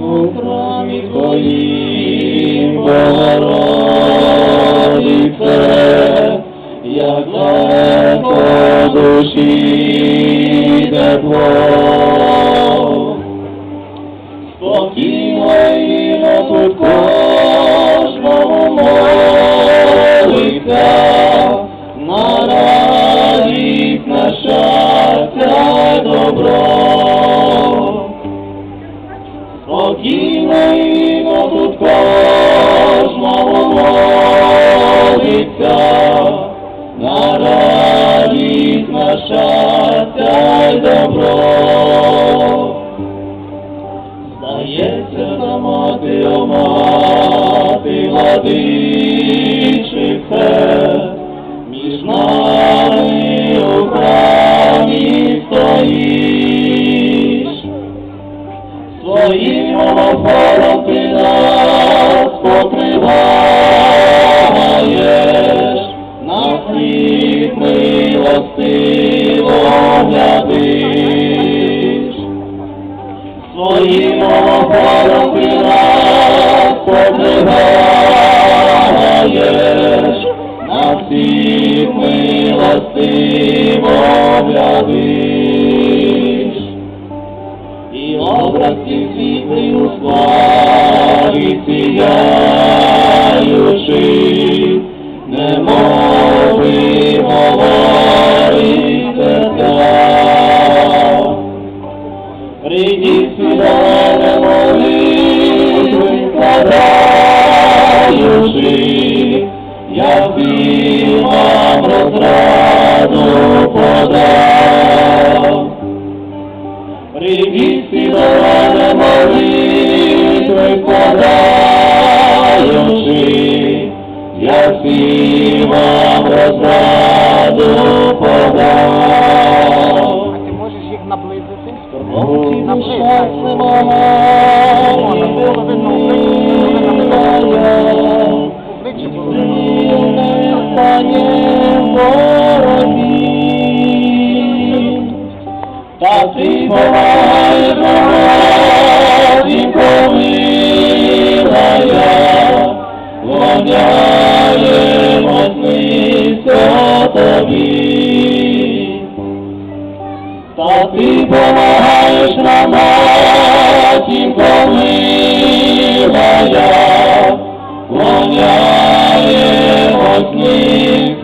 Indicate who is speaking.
Speaker 1: Утрами твої Богородице, як далеко душі тепло, спокійно і на тут молиться, на радість, на щастя й добро. Здається, на мати, о мати, владичице, між нами у храмі стоїш. Своїм омофором ти нас покриваєш, на світ милостиво глядиш. Своїм омофором ти нас покриваєш, на всіх милостиво глядиш. І образ твій світлий у славі сіяючи, Сюди, молитви складаючи, я вам розраду подав.
Speaker 2: А ти можеш їх наблизити?
Speaker 1: Та ти буваєш тобі. Та ти помагаєш нам, милая, тобі.